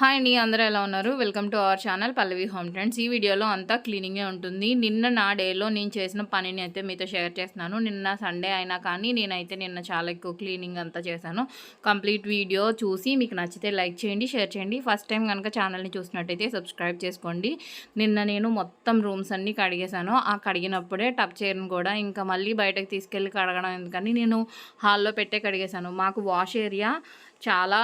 Hi అండి అందరూ ఎలా ఉన్నారు? Welcome to our channel Pallavi home trends ఈ వీడియోలో అంతా క్లీనింగే ఉంటుంది. నిన్న నా డేలో నేను చేసిన పనిని అయితే మీతో షేర్ చేస్తున్నాను. నిన్న సండే అయినా కానీ నేనైతే నిన్న చాలా ఎక్కువ క్లీనింగ్ అంతా చేశాను. కంప్లీట్ వీడియో చూసి మీకు నచ్చితే లైక్ చేయండి షేర్ చేయండి. ఫస్ట్ టైం కనుక ఛానల్ని చూసినట్టయితే సబ్స్క్రైబ్ చేసుకోండి. నిన్న నేను మొత్తం రూమ్స్ అన్నీ కడిగేశాను. ఆ కడిగినప్పుడే టప్ చైర్ని కూడా ఇంకా మళ్ళీ బయటకు తీసుకెళ్ళి కడగడం ఎందుకని నేను హాల్లో పెట్టే కడిగేశాను. మాకు వాష్ ఏరియా చాలా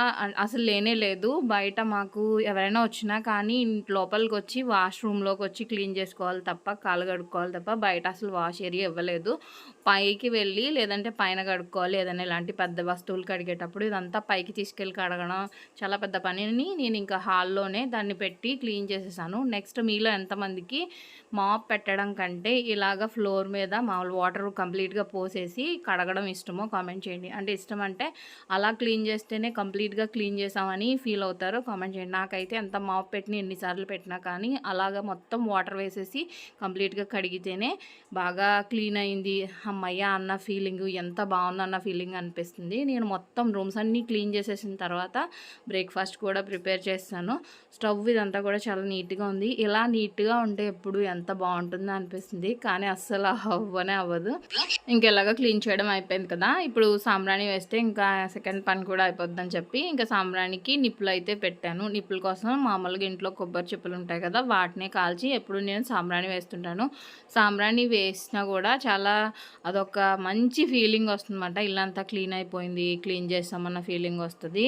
అసలు లేనే లేదు. బయట మాకు ఎవరైనా వచ్చినా కానీ ఇంట్ లోపలికి వచ్చి వాష్రూమ్లోకి వచ్చి క్లీన్ చేసుకోవాలి తప్ప కాలు కడుక్కోవాలి తప్ప బయట అసలు వాష్ ఏరియా ఇవ్వలేదు. పైకి వెళ్ళి లేదంటే పైన కడుక్కోవాలి ఏదైనా ఇలాంటి పెద్ద వస్తువులు కడిగేటప్పుడు ఇదంతా పైకి తీసుకెళ్ళి కడగడం చాలా పెద్ద పనిని నేను ఇంకా హాల్లోనే దాన్ని పెట్టి క్లీన్ చేసేసాను. నెక్స్ట్ మీలో ఎంతమందికి మాప్ పెట్టడం కంటే ఇలాగ ఫ్లోర్ మీద మామూలు వాటర్ కంప్లీట్గా పోసేసి కడగడం ఇష్టమో కామెంట్ చేయండి. అంటే ఇష్టం అంటే అలా క్లీన్ చేస్తేనే కంప్లీట్గా క్లీన్ చేసామని ఫీల్ అవుతారో కామెంట్ చేయండి. నాకైతే ఎంత మాప్ పెట్టిన ఎన్నిసార్లు పెట్టినా కానీ అలాగా మొత్తం వాటర్ వేసేసి కంప్లీట్గా కడిగితేనే బాగా క్లీన్ అయింది. అమ్మయ్య అన్న ఫీలింగ్ ఎంత బాగుందన్న ఫీలింగ్ అనిపిస్తుంది. నేను మొత్తం రూమ్స్ అన్నీ క్లీన్ చేసేసిన తర్వాత బ్రేక్ఫాస్ట్ కూడా ప్రిపేర్ చేస్తాను. స్టవ్ ఇదంతా కూడా చాలా నీట్గా ఉంది. ఇలా నీట్గా ఉంటే ఎప్పుడు ఎంత బాగుంటుందో అనిపిస్తుంది. కానీ అస్సలు అవ్వనే అవ్వదు. ఇంకెలాగా క్లీన్ చేయడం అయిపోయింది కదా. ఇప్పుడు సాంబ్రాణి వేస్తే ఇంకా సెకండ్ పని కూడా అయిపోద్ది. అయిపోద్దని చెప్పి ఇంకా సాంబ్రాణికి నిప్పులు అయితే పెట్టాను. నిప్పుల కోసం మామూలుగా ఇంట్లో కొబ్బరి చెప్పులు ఉంటాయి కదా వాటినే కాల్చి ఎప్పుడు నేను సాంబ్రాణి వేస్తుంటాను. సాంబ్రాణి వేసినా కూడా చాలా అదొక మంచి ఫీలింగ్ వస్తుందన్నమాట. ఇల్లంతా క్లీన్ అయిపోయింది క్లీన్ చేస్తామన్న ఫీలింగ్ వస్తుంది.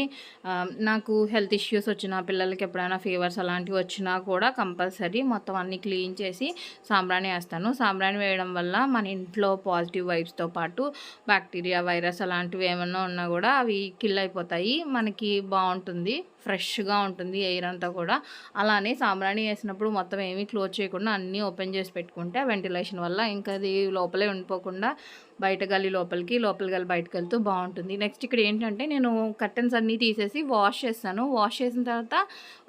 నాకు హెల్త్ ఇష్యూస్ వచ్చినా పిల్లలకి ఎప్పుడైనా ఫీవర్స్ అలాంటివి వచ్చినా కూడా కంపల్సరీ మొత్తం అన్ని క్లీన్ చేసి సాంబ్రాణి వేస్తాను. సాంబ్రాణి వేయడం వల్ల మన ఇంట్లో పాజిటివ్ వైబ్స్తో పాటు బ్యాక్టీరియా వైరస్ అలాంటివి ఏమన్నా ఉన్నా కూడా అవి కిల్ అయిపోతాయి. మనకి బాగుంటుంది. ఫ్రెష్గా ఉంటుంది ఎయిర్ అంతా కూడా. అలానే సాంబ్రాణి వేసినప్పుడు మొత్తం ఏమీ క్లోజ్ చేయకుండా అన్నీ ఓపెన్ చేసి పెట్టుకుంటే వెంటిలేషన్ వల్ల ఇంకా అది లోపలే ఉండిపోకుండా బయట గల్లి లోపలికి లోపల గల్లి బయటకు వెళ్తూ బాగుంటుంది. నెక్స్ట్ ఇక్కడ ఏంటంటే నేను కర్టన్స్ అన్నీ తీసేసి వాష్ చేస్తాను. వాష్ చేసిన తర్వాత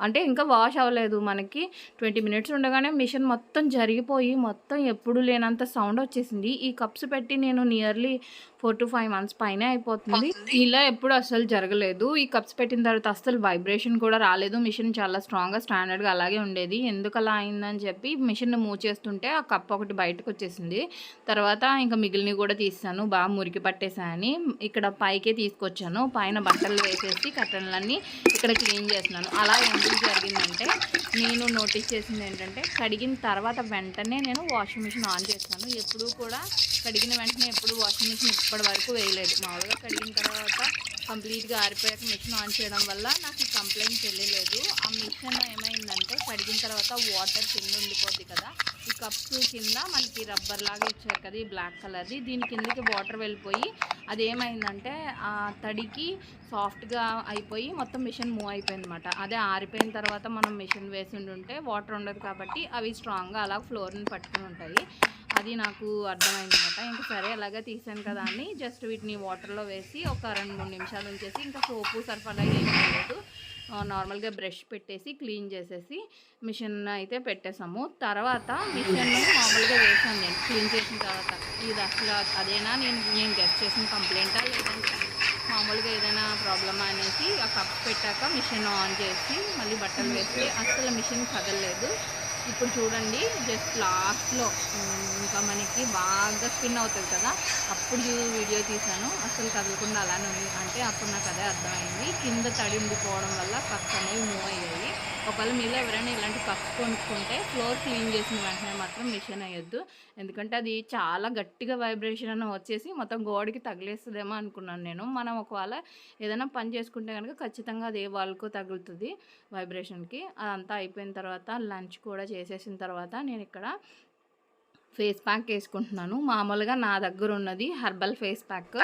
అంటే ఇంకా వాష్ అవ్వలేదు మనకి. ట్వంటీ మినిట్స్ ఉండగానే మిషన్ మొత్తం జరిగిపోయి మొత్తం ఎప్పుడు లేనంత సౌండ్ వచ్చేసింది. ఈ కప్స్ పెట్టి నేను nearly four to five months పైన అయిపోతుంది. ఇలా ఎప్పుడు అసలు జరగలేదు. ఈ కప్స్ పెట్టిన తర్వాత అస్సలు వైబ్రేషన్ కూడా రాలేదు. మిషన్ చాలా స్ట్రాంగ్గా స్టాండర్డ్గా అలాగే ఉండేది. ఎందుకు అలా అయిందని చెప్పి మిషన్ మూవ్ చేస్తుంటే ఆ కప్ ఒకటి బయటకు వచ్చేసింది. తర్వాత ఇంకా మిగిలినవి కూడా తీస్తాను బాగా మురికి పట్టేసాయని ఇక్కడ పైకే తీసుకొచ్చాను. పైన బట్టలు వేసేసి కట్టెలన్నీ ఇక్కడ క్లీన్ చేస్తున్నాను. అలా ఎందుకు జరిగిందంటే నేను నోటీస్ చేసింది ఏంటంటే కడిగిన తర్వాత వెంటనే నేను వాషింగ్ మిషన్ ఆన్ చేస్తాను ఎప్పుడూ కూడా కడిగిన వెంటనే ఎప్పుడు వాషింగ్ మిషన్ ఇప్పటి వరకు వేయలేదు. మామూలుగా కడిగిన తర్వాత కంప్లీట్గా ఆరిపోయాక మిషన్ ఆన్ చేయడం వల్ల నాకు ఈ కంప్లైంట్ తెలియలేదు. ఆ మిషన్ ఏమైందంటే కడిగిన తర్వాత వాటర్ కింద ఉండిపోద్ది కదా. ఈ కప్స్ కింద మనకి రబ్బర్ లాగా ఇచ్చారు కదా ఈ బ్లాక్ కలర్ది. దీని కిందకి వాటర్ వెళ్ళిపోయి అది ఏమైందంటే ఆ తడికి సాఫ్ట్గా అయిపోయి మొత్తం మిషన్ మూవ్ అయిపోయింది అనమాట అదే ఆరిపోయిన తర్వాత మనం మిషన్ వేసి ఉంటే వాటర్ ఉండదు కాబట్టి అవి స్ట్రాంగ్గా అలా ఫ్లోర్ని పట్టుకుని ఉంటాయి. అది నాకు అర్థమైంది అనమాట ఇంకా సరే అలాగే తీసాను కదా అని జస్ట్ వీటిని వాటర్లో వేసి ఒక రెండు మూడు నిమిషాలు ఉంచేసి ఇంకా సోపు సర్ఫ్ అలాగే లేదు. నార్మల్గా బ్రష్ పెట్టేసి క్లీన్ చేసేసి మిషన్ అయితే పెట్టేసాము తర్వాత మిషన్ మామూలుగా వేసాను నేను. క్లీన్ చేసిన తర్వాత ఇది అసలు అదేనా? నేను నేను గెస్ట్ చేసిన కంప్లైంటా లేదంటే. మామూలుగా ఏదైనా ప్రాబ్లమా అనేసి ఆ కప్ పెట్టాక మిషన్ ఆన్ చేసి మళ్ళీ బట్టలు వేసి అసలు మిషన్ కదలలేదు. ఇప్పుడు చూడండి జస్ట్ లాస్ట్లో ఇంకా మనకి బాగా స్పిన్ అవుతుంది కదా అప్పుడు వీడియో తీశాను. అసలు కదలకుండా అలానే ఉంది. అంటే అప్పుడు నాకు అదే అర్థమైంది. కింద తడి ఉండిపోవడం వల్ల కప్స్ అనేవి మూవ్ అయ్యాయి. ఒకవేళ మీలో ఎవరైనా ఇలాంటి కప్స్ కొనుక్కుంటే ఫ్లోర్ క్లీన్ చేసిన వెంటనే మాత్రం మిషన్ అయ్యొద్దు ఎందుకంటే అది చాలా గట్టిగా వైబ్రేషన్ వచ్చేసి మొత్తం గోడకి తగిలేస్తుందేమో అనుకున్నాను నేను. మనం ఒకవేళ ఏదైనా పని చేసుకుంటే కనుక ఖచ్చితంగా అది ఏ వాళ్ళకు తగులుతుంది వైబ్రేషన్కి. అదంతా అయిపోయిన తర్వాత లంచ్ కూడా చేసేసిన తర్వాత నేను ఇక్కడ ఫేస్ ప్యాక్ వేసుకుంటున్నాను. మామూలుగా నా దగ్గర ఉన్నది హెర్బల్ ఫేస్ ప్యాక్.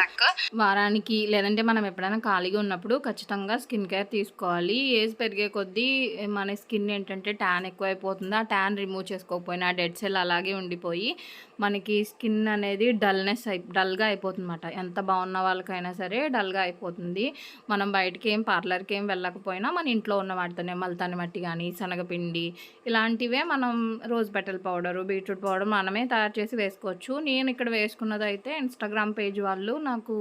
వారానికి లేదంటే మనం ఎప్పుడైనా ఖాళీగా ఉన్నప్పుడు ఖచ్చితంగా స్కిన్ కేర్ తీసుకోవాలి. ఏజ్ పెరిగే కొద్దీ మన స్కిన్ ఏంటంటే ట్యాన్ ఎక్కువైపోతుంది. ఆ ట్యాన్ రిమూవ్ చేసుకోకపోయినా డెడ్ సెల్ అలాగే ఉండిపోయి మనకి స్కిన్ అనేది డల్నెస్ అయి డల్గా అయిపోతుందన్నమాట. ఎంత బాగున్న వాళ్ళకైనా సరే డల్గా అయిపోతుంది. మనం బయటికి ఏం పార్లర్కి ఏం వెళ్ళకపోయినా మన ఇంట్లో ఉన్న వాటితోనే మల్తాని మట్టి కానీ శనగపిండి ఇలాంటివే మనం rose petal powder beetroot powder మనమే తయారు చేసి వేసుకోవచ్చు. నేను ఇక్కడ వేసుకున్నది అయితే ఇన్స్టాగ్రామ్ పేజ్ వాళ్ళు నాకు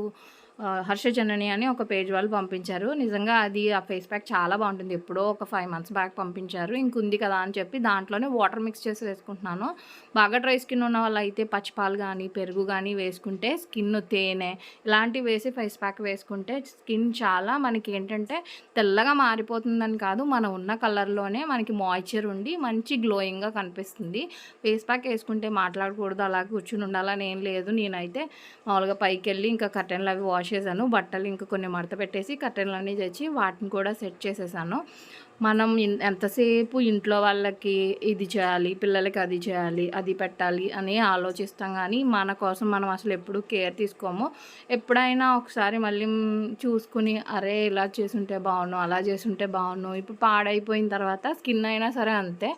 హర్షజనని అని ఒక పేజ్ వాళ్ళు పంపించారు. నిజంగా అది ఆ ఫేస్ ప్యాక్ చాలా బాగుంటుంది. ఎప్పుడో ఒక ఫైవ్ మంత్స్ బ్యాక్ పంపించారు. ఇంకుంది కదా అని చెప్పి దాంట్లోనే వాటర్ మిక్స్ చేసి వేసుకుంటున్నాను. బాగా డ్రై స్కిన్ ఉన్న వాళ్ళు అయితే పచ్చిపాలు కానీ పెరుగు కానీ వేసుకుంటే స్కిన్ తేనె ఇలాంటివి వేసి ఫేస్ ప్యాక్ వేసుకుంటే స్కిన్ చాలా మనకి ఏంటంటే తెల్లగా మారిపోతుందని కాదు. మనం ఉన్న కలర్లోనే మనకి మాయిశ్చర్ ఉండి మంచి గ్లోయింగ్గా కనిపిస్తుంది. ఫేస్ ప్యాక్ వేసుకుంటే మాట్లాడకూడదు. అలా కూర్చుని ఉండాలని ఏం లేదు. నేనైతే మామూలుగా పైకి వెళ్ళి ఇంకా కర్టెన్లు అవి వాష్ చేశాను. బట్టలు ఇంకా కొన్ని మడత పెట్టేసి కట్టెలన్నీ తెచ్చి వాటిని కూడా సెట్ చేసేసాను. మనం ఎంతసేపు ఇంట్లో వాళ్ళకి ఇది చేయాలి పిల్లలకి అది చేయాలి అది పెట్టాలి అని ఆలోచిస్తాం కానీ మన కోసం మనం అసలు ఎప్పుడు కేర్ తీసుకోము. ఎప్పుడైనా ఒకసారి మళ్ళీ చూసుకుని అరే ఇలా చేసుంటే బాగుండు అలా చేసుంటే బాగుండు ఇప్పుడు పాడైపోయిన తర్వాత స్కిన్ అయినా సరే అంతే.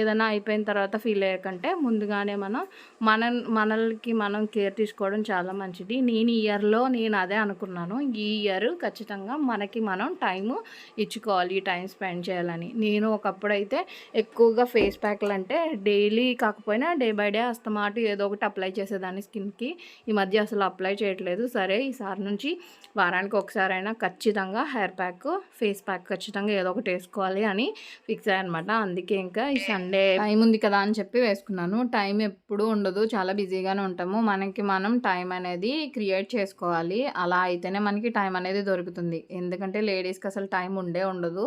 ఏదైనా అయిపోయిన తర్వాత ఫీల్ అయ్యకంటే ముందుగానే మనం మన మనల్కి మనం కేర్ తీసుకోవడం చాలా మంచిది. నేను ఈ ఇయర్లో నేను అదే అనుకున్నాను. ఈ ఇయర్ ఖచ్చితంగా మనకి మనం టైము ఇచ్చుకోవాలి టైం స్పెండ్ చేయాలని. నేను ఒకప్పుడైతే ఎక్కువగా ఫేస్ ప్యాక్లు అంటే డైలీ కాకపోయినా డే బై డే అస్తమాటు ఏదో ఒకటి అప్లై చేసేదాన్ని స్కిన్కి. ఈ మధ్య అసలు అప్లై చేయట్లేదు. సరే ఈసారి నుంచి వారానికి ఒకసారైనా ఖచ్చితంగా హెయిర్ ప్యాక్ ఫేస్ ప్యాక్ ఖచ్చితంగా ఏదో ఒకటి వేసుకోవాలి అని ఫిక్స్ అయ్యానమాట. అందుకే ఇంకా ఈ సండే టైం ఉంది కదా అని చెప్పి వేసుకున్నాను. టైం ఎప్పుడు ఉండదు. చాలా బిజీగానే ఉంటాము. మనకి మనం టైం అనేది క్రియేట్ చేసుకోవాలి. అలా అయితేనే మనకి టైం అనేది దొరుకుతుంది. ఎందుకంటే లేడీస్కి అసలు టైం ఉండే ఉండదు.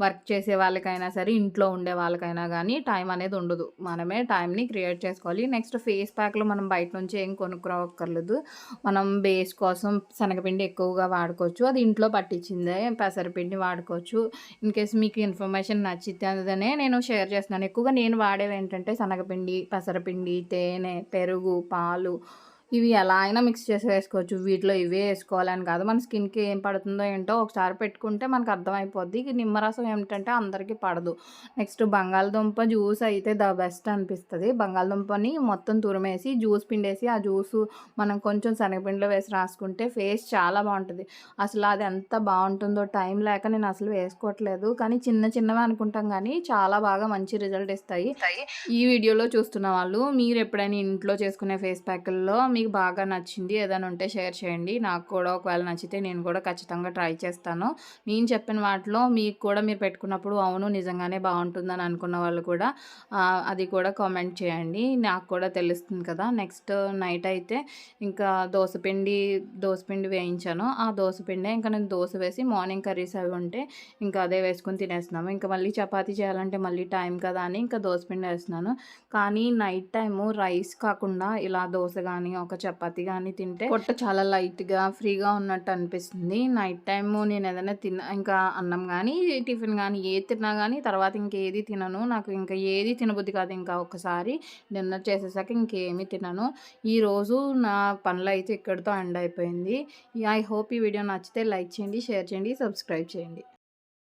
వర్క్ చేసే వాళ్ళకైనా సరే ఇంట్లో ఉండే వాళ్ళకైనా కానీ టైం అనేది ఉండదు. మనమే టైంని క్రియేట్ చేసుకోవాలి. నెక్స్ట్ ఫేస్ ప్యాక్లో మనం బయట నుంచి ఏం కొనుక్కోక్కర్లేదు. మనం బేస్ కోసం శనగపిండి ఎక్కువగా వాడుకోవచ్చు. అది ఇంట్లో పట్టించిందే పెసరపిండి వాడుకోవచ్చు. ఇన్ కేస్ మీకు ఇన్ఫర్మేషన్ నచ్చితేనే నేను షేర్ చేస్తున్నాను. ఎక్కువగా నేను వాడేవి ఏంటంటే శనగపిండి పెసరపిండి తేనె పెరుగు పాలు ఇవి ఎలా అయినా మిక్స్ చేసి వేసుకోవచ్చు. వీటిలో ఇవే వేసుకోవాలని కాదు. మన స్కిన్కి ఏం పడుతుందో ఏంటో ఒకసారి పెట్టుకుంటే మనకు అర్థమైపోద్ది. ఈ నిమ్మరసం ఏమిటంటే అందరికీ పడదు. నెక్స్ట్ బంగాళదుంప జ్యూస్ అయితే ద బెస్ట్ అనిపిస్తుంది. బంగాళదుంపని మొత్తం తురిమేసి జ్యూస్ పిండేసి ఆ జ్యూస్ మనం కొంచెం శనగపిండిలో వేసి రాసుకుంటే ఫేస్ చాలా బాగుంటుంది. అసలు అది ఎంత బాగుంటుందో టైం లేక నేను అసలు వేసుకోవట్లేదు. కానీ చిన్న చిన్నవి అనుకుంటాం కానీ చాలా బాగా మంచి రిజల్ట్ ఇస్తాయి. ఈ వీడియోలో చూస్తున్న వాళ్ళు మీరు ఎప్పుడైనా ఇంట్లో చేసుకునే ఫేస్ ప్యాకుల్లో మీకు బాగా నచ్చింది ఏదైనా ఉంటే షేర్ చేయండి. నాకు కూడా ఒకవేళ నచ్చితే నేను కూడా ఖచ్చితంగా ట్రై చేస్తాను. నేను చెప్పిన వాటిలో మీకు కూడా మీరు పెట్టుకున్నప్పుడు అవును నిజంగానే బాగుంటుందని అనుకున్న వాళ్ళు కూడా అది కూడా కామెంట్ చేయండి. నాకు కూడా తెలుస్తుంది కదా. నెక్స్ట్ నైట్ అయితే ఇంకా దోసపిండి దోసపిండి వేయించాను. ఆ దోసపిండి ఇంకా నేను దోశ వేసి మార్నింగ్ కర్రీస్ అవి ఉంటే ఇంకా అదే వేసుకుని తినేస్తున్నాము. ఇంకా మళ్ళీ చపాతీ చేయాలంటే మళ్ళీ టైం కదా అని ఇంకా దోసపిండి వేస్తున్నాను. కానీ నైట్ టైము రైస్ కాకుండా ఇలా దోశ కానీ ఒక చపాతి కానీ తింటే పొట్ట చాలా లైట్గా ఫ్రీగా ఉన్నట్టు అనిపిస్తుంది. నైట్ టైమ్ నేను ఏదైనా తిన్న ఇంకా అన్నం కానీ టిఫిన్ కానీ ఏది తిన్నా కానీ తర్వాత ఇంకేది తినను. నాకు ఇంకా ఏది తినబుద్ధి కాదు ఇంకా ఒకసారి డిన్నర్ చేసేసాక ఇంకేమీ తినను. ఈరోజు నా పనులు అయితే ఇక్కడితో ఎండ్ అయిపోయింది. ఐ హోప్ ఈ వీడియో నచ్చితే లైక్ చేయండి షేర్ చేయండి సబ్స్క్రైబ్ చేయండి.